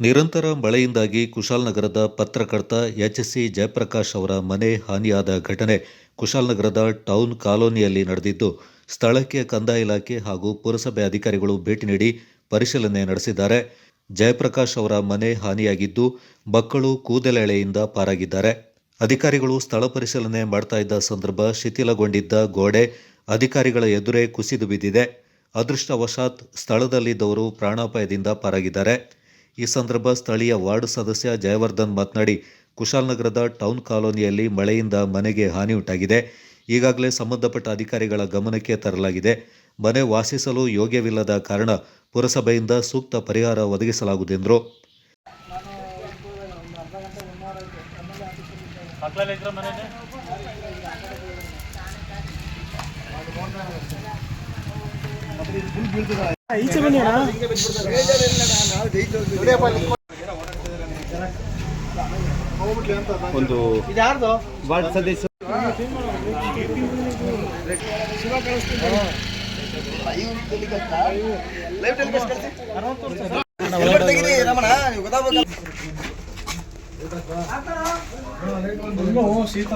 ನಿರಂತರ ಮಳೆಯಿಂದಾಗಿ ಕುಶಾಲನಗರದ ಪತ್ರಕರ್ತ ಎಚ್ ಸಿ ಜಯಪ್ರಕಾಶ್ ಅವರ ಮನೆ ಹಾನಿಯಾದ ಘಟನೆ ಕುಶಾಲನಗರದ ಟೌನ್ ಕಾಲೋನಿಯಲ್ಲಿ ನಡೆದಿದ್ದು, ಸ್ಥಳಕ್ಕೆ ಕಂದಾಯ ಇಲಾಖೆ ಹಾಗೂ ಪುರಸಭೆ ಅಧಿಕಾರಿಗಳು ಭೇಟಿ ನೀಡಿ ಪರಿಶೀಲನೆ ನಡೆಸಿದ್ದಾರೆ. ಜಯಪ್ರಕಾಶ್ ಅವರ ಮನೆ ಹಾನಿಯಾಗಿದ್ದು, ಮಕ್ಕಳು ಕೂದಲೆಳೆಯಿಂದ ಪಾರಾಗಿದ್ದಾರೆ. ಅಧಿಕಾರಿಗಳು ಸ್ಥಳ ಪರಿಶೀಲನೆ ಮಾಡ್ತಾ ಇದ್ದ ಸಂದರ್ಭ ಶಿಥಿಲಗೊಂಡಿದ್ದ ಗೋಡೆ ಅಧಿಕಾರಿಗಳ ಎದುರೇ ಕುಸಿದು ಬಿದ್ದಿದೆ. ಅದೃಷ್ಟವಶಾತ್ ಸ್ಥಳದಲ್ಲಿದ್ದವರು ಪ್ರಾಣಾಪಾಯದಿಂದ ಪಾರಾಗಿದ್ದಾರೆ. ಈ ಸಂದರ್ಭ ಸ್ಥಳೀಯ ವಾರ್ಡ್ ಸದಸ್ಯ ಜಯವರ್ಧನ್ ಮಾತನಾಡಿ ಕುಶಾಲನಗರದ ಟೌನ್ ಕಾಲೋನಿಯಲ್ಲಿ ಮಳೆಯಿಂದ ಮನೆಗೆ ಹಾನಿ ಉಂಟಾಗಿದೆ ಈಗಾಗಲೇ ಸಂಬಂಧಪಟ್ಟ ಅಧಿಕಾರಿಗಳ ಗಮನಕ್ಕೆ ತರಲಾಗಿದೆ. ಮನೆ ವಾಸಿಸಲು ಯೋಗ್ಯವಿಲ್ಲದ ಕಾರಣ ಪುರಸಭೆಯಿಂದ ಸೂಕ್ತ ಪರಿಹಾರ ಒದಗಿಸಲಾಗುವುದೆಂದರು. ಈಚೆ ಬನ್ನಿ ಒಂದು ವಾರ್ಡ್ ಸದಸ್ಯ. ಶೀತ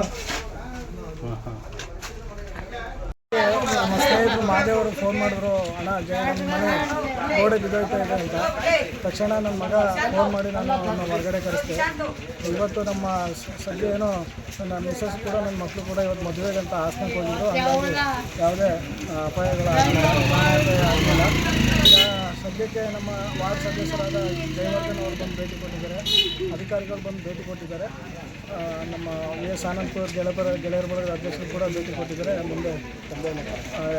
ಮಾದೇವರು ಫೋನ್ ಮಾಡಿದ್ರು, ಅಣ್ಣ, ಜಯ ನಮ್ಮ ಮನೆ ಗೋಡೆ ಬಿದ್ದೋಯ್ತಾ ಇದೆ ಅಂತ. ತಕ್ಷಣ ನನ್ನ ಮಗ ಫೋನ್ ಮಾಡಿ ನಾನು ಅವನ್ನ ಹೊರಗಡೆ ಕರೆಸ್ದೆ. ಇವತ್ತು ನಮ್ಮ ಸದ್ಯ ಏನೋ, ನನ್ನ ಮಿಸ್ಸಸ್ ಕೂಡ ನನ್ನ ಮಕ್ಕಳು ಕೂಡ ಇವತ್ತು ಮದುವೆಗೆ ಅಂತ ಹಾಸನಕ್ಕೆ ಹೋಗಿದ್ರು. ಹಾಗಾಗಿ ಯಾವುದೇ ಅಪಾಯಗಳು ಆಗಲಿಲ್ಲ ಈಗ ಸದ್ಯಕ್ಕೆ ನಮ್ಮ ವಾರ್ಡ್ ಸದಸ್ಯರಾದ ಜಯವರ್ಧನ್ ಅವರು ಬಂದು ಭೇಟಿ ಕೊಟ್ಟಿದ್ದಾರೆ. ಅಧಿಕಾರಿಗಳು ಬಂದು ಭೇಟಿ ಕೊಟ್ಟಿದ್ದಾರೆ. ನಮ್ಮ ವಿ ಎಸ್ ಆನಂದಪುರ ಗೆಳೆಯರ ಗೆಳೆಯರ ಬಳಗದ ಅಧ್ಯಕ್ಷರು ಕೂಡ ಭೇಟಿ ಕೊಟ್ಟಿದ್ದಾರೆ. ಮುಂದೆ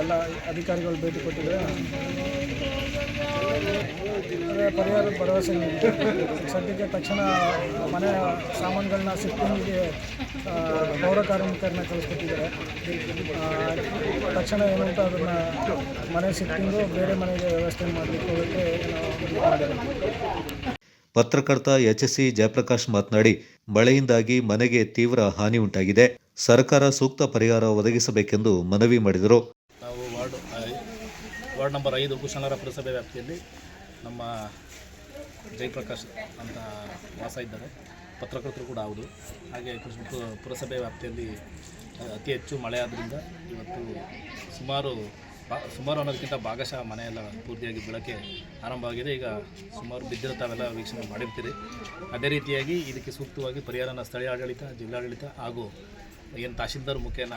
ಎಲ್ಲ ಅಧಿಕಾರಿಗಳು ಭೇಟಿ ಕೊಟ್ಟಿದ್ದಾರೆ. ಪರಿಹಾರದ ಭರವಸೆ ನೀಡಿದೆ. ಸದ್ಯಕ್ಕೆ ತಕ್ಷಣ ಮನೆ ಸಾಮಾನುಗಳನ್ನ ಆ, ಪೌರ ಕಾರ್ಮಿಕರನ್ನ ಕಳಿಸ್ಕೊಟ್ಟಿದ್ದಾರೆ. ತಕ್ಷಣ ಏನಂತ ಅದನ್ನು ಮನೆ ಶಿಫ್ಟಿಂಗು ಬೇರೆ ಮನೆಗೆ ವ್ಯವಸ್ಥೆ ಮಾಡಲಿಕ್ಕೆ ಹೋಗೋಕ್ಕೆ ನಾವು ಪತ್ರಕರ್ತ ಎಚ್ ಎಸ್ ಸಿ ಜಯಪ್ರಕಾಶ್ ಮಾತನಾಡಿ ಮಳೆಯಿಂದಾಗಿ ಮನೆಗೆ ತೀವ್ರ ಹಾನಿ ಉಂಟಾಗಿದೆ. ಸರ್ಕಾರ ಸೂಕ್ತ ಪರಿಹಾರ ಒದಗಿಸಬೇಕೆಂದು ಮನವಿ ಮಾಡಿದರು. ನಾವು ವಾರ್ಡ್ ವಾರ್ಡ್ ನಂಬರ್ ಐದು ಕುಶನಗರ ಪುರಸಭೆ ವ್ಯಾಪ್ತಿಯಲ್ಲಿ ನಮ್ಮ ಜಯಪ್ರಕಾಶ್ ಅಂತ ವಾಸ ಇದ್ದಾರೆ. ಪತ್ರಕರ್ತರು ಕೂಡ ಹೌದು. ಹಾಗೆ ಕೃಷಿ ಪುರಸಭೆ ವ್ಯಾಪ್ತಿಯಲ್ಲಿ ಅತಿ ಹೆಚ್ಚು ಮಳೆ ಆದ್ದರಿಂದ ಇವತ್ತು ಸುಮಾರು ಸುಮಾರು ಅನ್ನೋದಕ್ಕಿಂತ ಭಾಗಶಃ ಮನೆಯೆಲ್ಲ ಪೂರ್ತಿಯಾಗಿ ಬೆಳಕೆ ಆರಂಭವಾಗಿದೆ ಈಗ ಸುಮಾರು ಬಿದ್ದಿರೋ ತಾವೆಲ್ಲ ವೀಕ್ಷಣೆ ಮಾಡಿರ್ತೀರಿ. ಅದೇ ರೀತಿಯಾಗಿ ಇದಕ್ಕೆ ಸೂಕ್ತವಾಗಿ ಪರಿಹಾರನ ಸ್ಥಳೀಯ ಆಡಳಿತ, ಜಿಲ್ಲಾಡಳಿತ ಹಾಗೂ ಏನು ತಹಶೀಲ್ದಾರ್ ಮುಖೇನ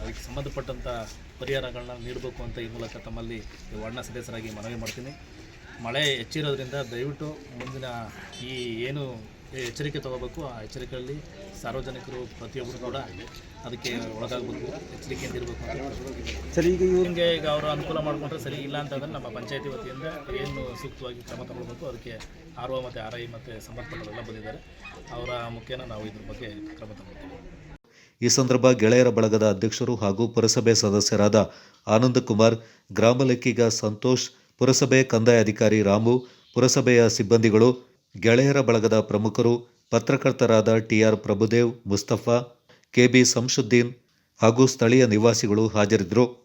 ಅದಕ್ಕೆ ಸಂಬಂಧಪಟ್ಟಂಥ ಪರಿಹಾರಗಳನ್ನ ನೀಡಬೇಕು ಅಂತ ಈ ಮೂಲಕ ತಮ್ಮಲ್ಲಿ ವರ್ಣ ಸದಸ್ಯರಾಗಿ ಮನವಿ ಮಾಡ್ತೀನಿ. ಮಳೆ ಹೆಚ್ಚಿರೋದ್ರಿಂದ ದಯವಿಟ್ಟು ಮುಂದಿನ ಈ ಏನು ಎಚ್ಚರಿಕೆ ತಗೋಬೇಕು ಆ ಎಚ್ಚರಿಕೆಯಲ್ಲಿ ಸಾರ್ವಜನಿಕರು ಪ್ರತಿಯೊಬ್ಬರು ಕೂಡ ಅದಕ್ಕೆ ಒಳಗಾಗಬೇಕು ಎಚ್ಚರಿಕೆಯಿಂದ ಇರಬೇಕು ಅಂತ ಸರ್ ಈಗ ಇವ್ರು ಇವ್ರಿಗೆ ಈಗ ಅವರು ಅನುಕೂಲ ಮಾಡಿಕೊಂಡ್ರೆ ಸರಿ ಇಲ್ಲ ಅಂತಂದ್ರೆ ನಮ್ಮ ಪಂಚಾಯತಿ ವತಿಯಿಂದ ಏನು ಸೂಕ್ತವಾಗಿ ಕ್ರಮ ತಗೊಳ್ಬೇಕು ಅದಕ್ಕೆ ಆರ್ ಒ ಮತ್ತು ಆರ್ ಐ ಮತ್ತು ಸಂಬಂಧಪಟ್ಟವರೆಲ್ಲ ಬಂದಿದ್ದಾರೆ. ಅವರ ಮುಖೇನ ನಾವು ಇದ್ರ ಬಗ್ಗೆ ಕ್ರಮ ತಗೊಳ್ತೀವಿ. ಈ ಸಂದರ್ಭ ಗೆಳೆಯರ ಬಳಗದ ಅಧ್ಯಕ್ಷರು ಹಾಗೂ ಪುರಸಭೆ ಸದಸ್ಯರಾದ ಆನಂದಕುಮಾರ್ ಗ್ರಾಮ ಲೆಕ್ಕಿಗ ಸಂತೋಷ್ ಪುರಸಭೆ ಕಂದಾಯ ಅಧಿಕಾರಿ ರಾಮು, ಪುರಸಭೆಯ ಸಿಬ್ಬಂದಿಗಳು, ಗೆಳೆಯರ ಬಳಗದ ಪ್ರಮುಖರು, ಪತ್ರಕರ್ತರಾದ ಟಿಆರ್ ಪ್ರಭುದೇವ್, ಮುಸ್ತಫಾ, ಕೆಬಿ ಸಂಶುದ್ದೀನ್ ಹಾಗೂ ಸ್ಥಳೀಯ ನಿವಾಸಿಗಳು ಹಾಜರಿದ್ದರು.